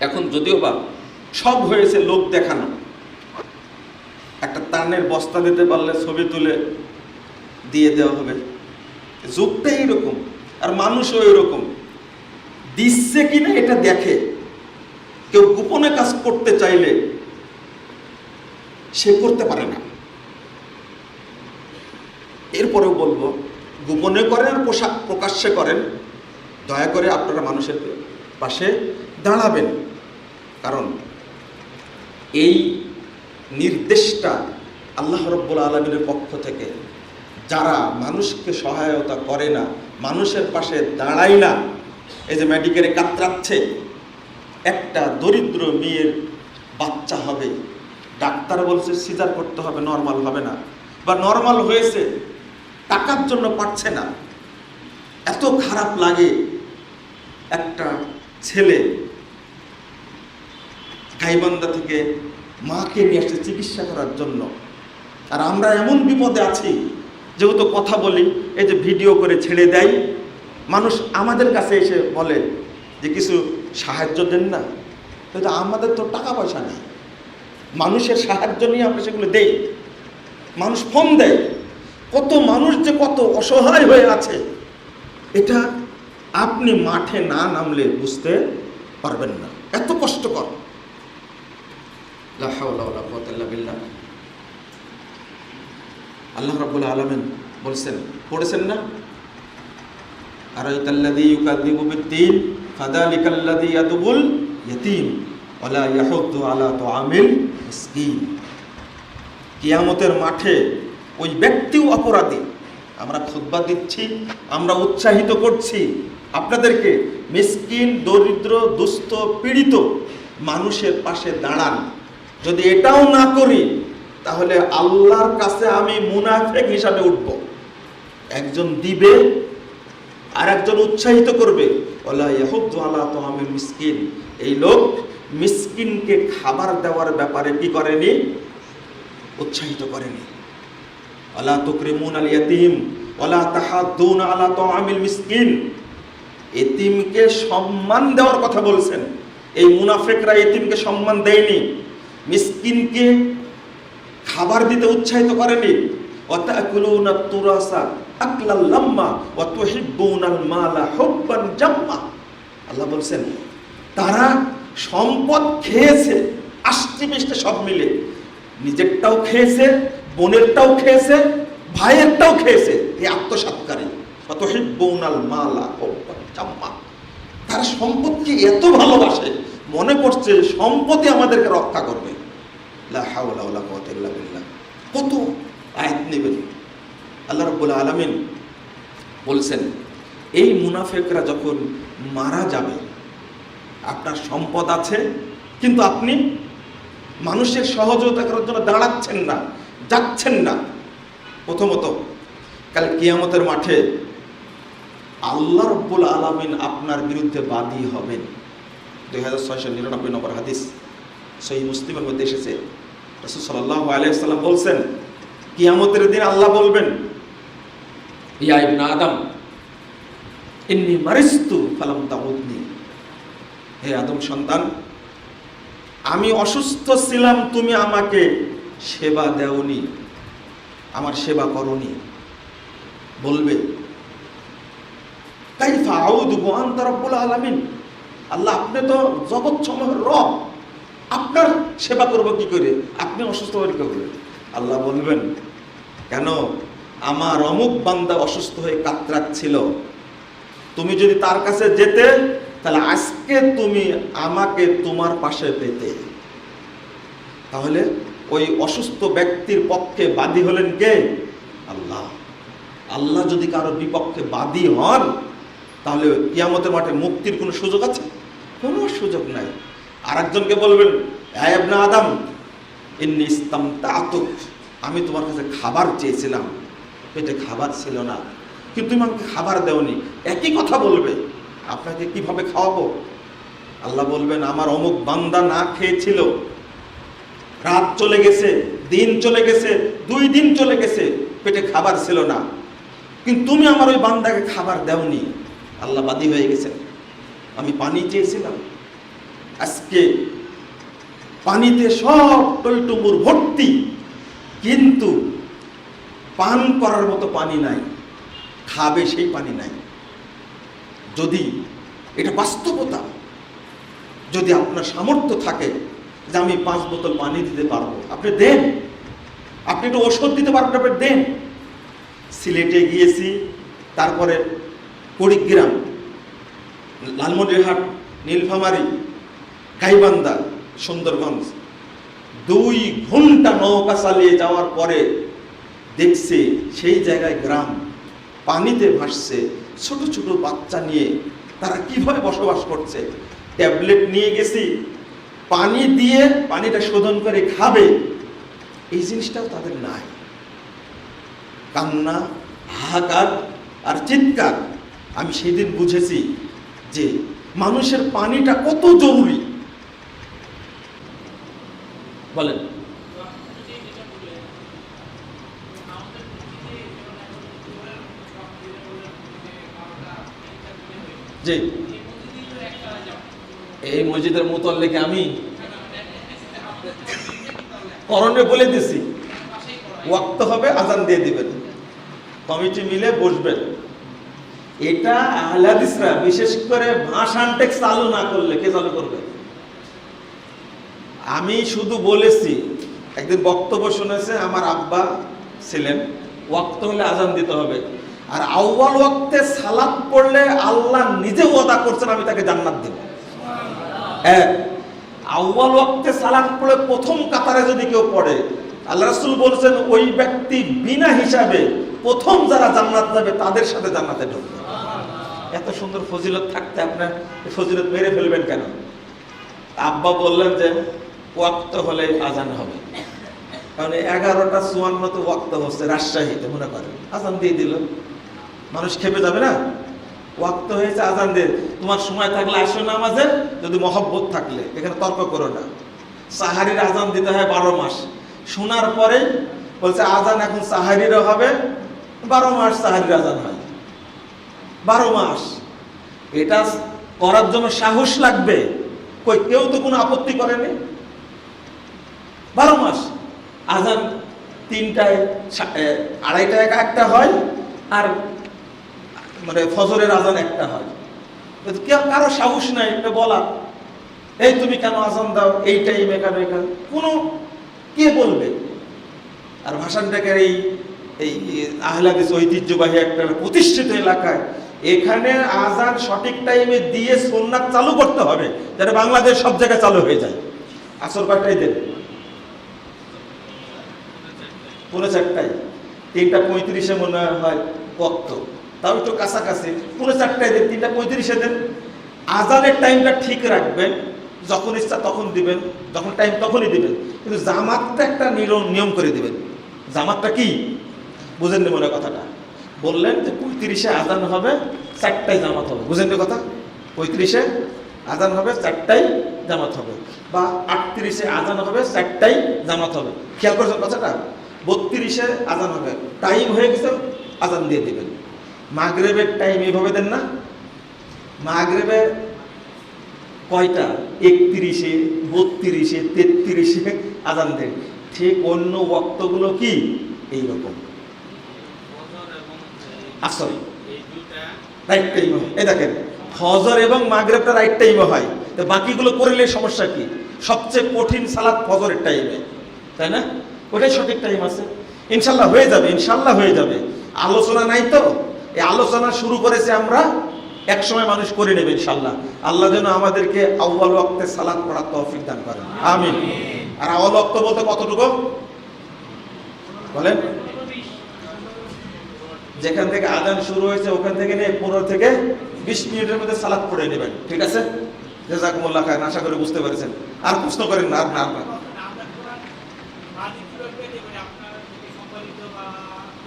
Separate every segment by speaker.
Speaker 1: এখন যদিও বা সব হয়েছে লোক দেখানো, একটা তানের বস্তা দিতে পারলে ছবি তুলে দিয়ে দেওয়া হবে। যুগটা এইরকম আর মানুষও এরকম। দিচ্ছে কিনা এটা দেখে। কেউ গোপনে কাজ করতে চাইলে সে করতে পারে না। এরপরেও বলব, গোপনে করেন পোশাক প্রকাশ্যে করেন। দয়া করে আপনারা মানুষের পাশে দাঁড়াবেন। কারণ এই নির্দেশটা আল্লাহ রব্বুল আলমিনের পক্ষ থেকে যারা মানুষকে সহায়তা করে না, মানুষের পাশে দাঁড়ায় না, এই যে মেডিকেলে কাতরাচ্ছে, একটা দরিদ্র মেয়ের বাচ্চা হবে, ডাক্তার বলছে সিজার করতে হবে, নর্মাল হবে না, বা নর্মাল হয়েছে, টাকার জন্য পারছে না। এত খারাপ লাগে একটা ছেলে গাইবান্ধা থেকে মাকে নিয়ে আসছে চিকিৎসা করার জন্য। আর আমরা এমন বিপদে আছি, যেহেতু কথা বলি, এই যে ভিডিও করে ছেড়ে দেয়। মানুষ আমাদের কাছে এসে বলে যে কিছু সাহায্য দেন না। কিন্তু আমাদের তো টাকা পয়সা নেই। মানুষের সাহায্য নিয়ে আমরা সেগুলো দেই। মানুষ ফোন দেয়। কত মানুষ যে কত অসহায় হয়ে আছে। এটা আপনি মাঠে না নামলে বুঝতে পারবেন না। এত কষ্টকর। বিল্লাহ। আল্লাহ রাব্বুল আলামিন বলছেন, পড়েছেন না? ফাযালিকাল্লাযী ইয়াদুবুল আলা কিয়ামতের মাঠে ওই ব্যক্তিও অপরাধী। আমরা খুতবা দিচ্ছি, আমরা উৎসাহিত করছি। আপনাদেরকে মিসকিন, দরিদ্র, দুস্থ, পীড়িত মানুষের পাশে দাঁড়ান। যদি এটাও না করি, তাহলে আল্লাহর কাছে আমি মুনাফেক হিসাবে উঠব। একজন দিবে আর একজন উৎসাহিত করবে। ওলা মিসকিন। এই লোক মিসকিনকে খাবার দেওয়ার ব্যাপারে কি করেনি? উৎসাহিত করেনি। আলা তুকরিমুন আল ইয়াতিম। ওয়ালা তাহাদ্দুন আলা তুআমিল মিসকিন। এতিমকে সম্মান দেওয়ার কথা বলছেন। এই মুনাফিকরা এতিমকে সম্মান দেয়নি। মিসকিনকে খাবার দিতে উৎসাহিত করেনি। ওয়াতাকুলুনা তুরাসা আকলাল লাম্মা মালা হুব্বান জাম্মা। আল্লাহ বলছেন, তারা সম্পদ খেয়েছে আষ্টি মিষ্টে সব মিলে। নিজেরটাও খেয়েছে, বোনেরটাও খেয়েছে, ভাইয়েরটাও খেয়েছে, এই আত্মসাৎকারী। অতহিব্বৌনাল মালা হুব্বান জাম্মা। তারা সম্পদকে এত ভালোবাসে মনে করছে সম্পদই আমাদেরকে রক্ষা করবে। কত আয়াত নেবেন? আল্লাহ রাব্বুল আলামিন বলছেন, এই মুনাফিকরা যখন মারা যাবে, আপনার সম্পদ আছে, কিন্তু আপনি মানুষের সহযোগিতা করার জন্য দাঁড়াচ্ছেন না, যাচ্ছেন না। প্রথমত, কাল কিয়ামতের মাঠে আল্লাহ রব্বুল আলামিন আপনার বিরুদ্ধে বাদী হবেন। দুই হাজার ছয়শো নিরানব্বই নম্বর হাদিস। সেই মুসলিমের মধ্যে এসেছে। রসুল সাল্লাহ আলাইসাল্লাম বলছেন, কিয়ামতের দিন আল্লাহ বলবেন, ইয়া ইবনা আদম, ইন্নি মারিস্তু ফালাম তামুদনি হে আদম সন্তান, আমি অসুস্থ ছিলাম, তুমি আমাকে সেবা দেওনি, আমার সেবা করনি। বলবে, কাইফা আউযু আনতা রাব্বুল আলামিন? আল্লাহ, আপনি তো জগৎ সমূহের রব। আপনার সেবা করব কি করে? আপনি অসুস্থ হয়ে কি করে আল্লাহ বলবেন, কেন? আমার অমুক বান্দা অসুস্থ হয়ে কাতরাচ্ছিল। তুমি যদি তার কাছে যেতে, তাহলে আজকে তুমি আমাকে তোমার পাশে পেতে। তাহলে ওই অসুস্থ ব্যক্তির পক্ষে বাদী হলেন কে? আল্লাহ। আল্লাহ যদি কারও বিপক্ষে বাদী হন, তাহলে কিয়ামতের মাঠে মুক্তির কোনো সুযোগ আছে? কোনো সুযোগ নাই। আর একজনকে বলবেন না আদম, ইন্নি ইস্তাম তাতুক আমি তোমার কাছে খাবার চেয়েছিলাম। পেটে খাবার ছিল না, কিন্তু তুমি আমাকে খাবার দেওনি, একই কথা বলবে, আপনাকে কীভাবে খাওয়াবো? আল্লাহ বলবেন, আমার অমুক বান্দা না খেয়েছিল। রাত চলে গেছে, দিন চলে গেছে, দুই দিন চলে গেছে, পেটে খাবার ছিল না। কিন্তু তুমি আমার ওই বান্দাকে খাবার দেওনি। আল্লাহ বাদী হয়ে গেছেন। আমি পানি চেয়েছিলাম। আজকে পানিতে সব টইটুম্বুর ভর্তি, কিন্তু পান করার মতো পানি নাই, খাবে সেই পানি নাই। যদি এটা বাস্তবতা, যদি আপনার সামর্থ্য থাকে যে আমি পাঁচ বোতল পানি দিতে পারব, আপনি দেন। আপনি একটু ওষুধ দিতে পারবেন, আপনি দেন। সিলেটে গিয়েছি, তারপরে কুড়িগ্রাম লালমনিরহাট, নীলফামারি, গাইবান্ধা, সুন্দরগঞ্জ। দুই ঘণ্টা নৌকা চালিয়ে যাওয়ার পরে দেখছে সেই জায়গায় গ্রাম। পানিতে ভাসছে। ছোট ছোট বাচ্চা নিয়ে তারা কীভাবে বসবাস করছে? ট্যাবলেট নিয়ে গেছি। পানি দিয়ে পানিটা শোধন করে খাবে। এই জিনিসটাও তাদের নাই। কান্না, হাহাকার আর চিৎকার। আমি সেদিন বুঝেছি যে মানুষের পানিটা কত জরুরি? বলেন। জি। এই মসজিদের মোতল্লেকে আমি করণে বলে দিছি। ওয়াক্ত হবে, আজান দিয়ে দিবেন। কমিটি মিলে বসবেন। এটা আহলাদিসরা বিশেষ করে ভাষান টেক্স চালু না করলে কে চালু করবে? আমি শুধু বলেছি একদিন বক্তব্য শুনেছে আমার আব্বা ছিলেন ওয়াক্ত হলে আজান দিতে হবে। আর আউ্বাল ওয়াক্তে সালাত পড়লে আল্লাহ নিজে ওয়াদা করছেন আমি তাকে জান্নাত দেব। এক আউ্বাল ওয়াক্তে সালাত পড়ে প্রথম কাতারে যদি কেউ পড়ে আল্লাহ রাসূল বলছেন ওই ব্যক্তি বিনা হিসাবে প্রথম যারা জান্নাত যাবে তাদের সাথে জান্নাতে ঢুকবে। এত সুন্দর ফজিলত থাকতে আপনার ফজিলত মেরে ফেলবেন কেন? আব্বা বললেন যে, ওয়াক্ত হলে আজান হবে। কারণ এগারোটা চুয়ান্ন তো ওয়াক্ত হচ্ছে রাজশাহীতে, মনে করেন। আজান দিয়ে দিল। মানুষ খেপে যাবে না? ওয়াক্ত হয়েছে, আজান দিয়ে তোমার সময় থাকলে আসো নামাজে, যদি মহব্বত থাকলে। এখানে তর্ক করো না। সাহারির আজান দিতে হয় বারো মাস। শোনার পরে বলছে, আজান এখন সাহারিরও হবে, বারো মাস সাহারির আজান হয়। বারো মাস। এটা করার জন্য সাহস লাগবে। কই, কেউ তো কোনো আপত্তি করেনি? বারো মাস। আজান তিনটায় আড়াইটায় একটা হয় আর মানে ফজরের আজান একটা হয়। কেউ কারও সাহস নাই, এটা বলা। এই তুমি কেন আজান দাও? এই টাইমে কেন এখানে? কোনো, কে বলবে? আর ভাষানটাকের এই এই আহলাদিস ঐতিহ্যবাহী একটা প্রতিষ্ঠিত এলাকায় এখানে আজান সঠিক টাইমে দিয়ে সোননাথ চালু করতে হবে যাতে বাংলাদেশ সব জায়গায় চালু হয়ে যায়। আসর কয়টাই দেবে? পৌনে চারটায়। তিনটা পঁয়ত্রিশে মনে হয় বক্ত তাও একটু কাছাকাছি। পৌনে চারটায় দেন, তিনটা পঁয়ত্রিশে দেন। আজানের টাইমটা ঠিক রাখবেন, যখন ইচ্ছা তখন দিবেন, যখন টাইম তখনই দিবেন। কিন্তু জামাতটা একটা নিয়ম নিয়ম করে দিবেন। জামাতটা কি? বুঝেন নি মনে কথাটা। বললেন যে পঁয়ত্রিশে আজান হবে চারটায় জামাত হবে। বুঝেন কথা? পঁয়ত্রিশে আজান হবে, চারটায় জামাত হবে। বা আটত্রিশে আজান হবে, চারটায় জামাত হবে। খেয়াল করছেন কথাটা? বত্রিশে আজান হবে। টাইম হয়ে গেছে, আজান দিয়ে দেবেন। মাগরেবের টাইম এভাবে দেন না। মাগরেবে কয়টা? একত্রিশে, বত্রিশে, তেত্রিশে আজান দেন। ঠিক অন্য বক্তগুলো কি? এইরকম। আসল রাইট টাইম এই দেখেন, ফজর এবং মাগরেবটা রাইট টাইমে হয়। তো বাকিগুলো করলে সমস্যা কি? সবচেয়ে কঠিন সালাদ ফজরের টাইমে তাই না? ওটাই সঠিক টাইম আছে। ইনশাল্লাহ হয়ে যাবে, ইনশাল্লাহ হয়ে যাবে। আলোচনা নাই তো? এই আলোচনা শুরু করেছে আমরা এক সময় মানুষ করে নেবে ইনশাল্লাহ। আল্লাহ যেন আমাদেরকে আউ্বাল ওয়াক্তে সালাদ পড়ার তৌফিক দান করেন। আমিন। আর আউ্বাল ওয়াক্ত বলতে কতটুকু? বলেন। যেখান থেকে আজান শুরু হয়েছে, ওখান থেকে নিয়ে পনেরো থেকে বিশ মিনিটের মধ্যে সালাদ পড়ে নেবেন। ঠিক আছে? জেজাকুমুল্লাহ খান আশা করে বুঝতে পেরেছেন। আর প্রশ্ন করেন না, আর না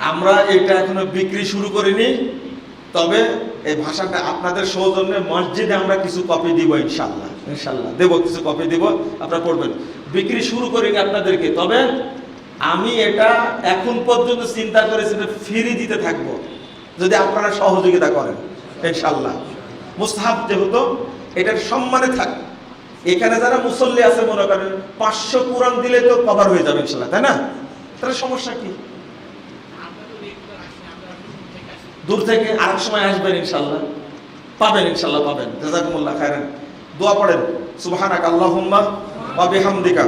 Speaker 1: আমরা এটা এখনও বিক্রি শুরু করিনি, তবে এই ভাষাটা আপনাদের সৌজন্যে মসজিদে আমরা কিছু কপি দিব ইনশাল্লাহ ইনশাল্লাহ দেব, কিছু কপি দিব, আপনারা পড়বেন। বিক্রি শুরু করিনি আপনাদেরকে, তবে আমি এটা এখন পর্যন্ত চিন্তা করেছি যে ফ্রি দিতে থাকব। যদি আপনারা সহযোগিতা করেন ইনশাল্লাহ মুস্তাহাব যেহেতু, এটার সম্মানে থাক। এখানে যারা মুসল্লি আছে, মনে করেন, পাঁচশো কোরআন দিলে তো কভার হয়ে যাবে ইনশাল্লাহ তাই না? তাহলে সমস্যা কি? দূর থেকে আরেক সময় আসবেন ইনশাল্লাহ পাবেন ইনশাল্লাহ পাবেন। জাজাকুমুল্লাহ খায়রান। দোয়া পড়েন। সুবহানাক আল্লাহুম্মা ওয়া বিহামদিকা।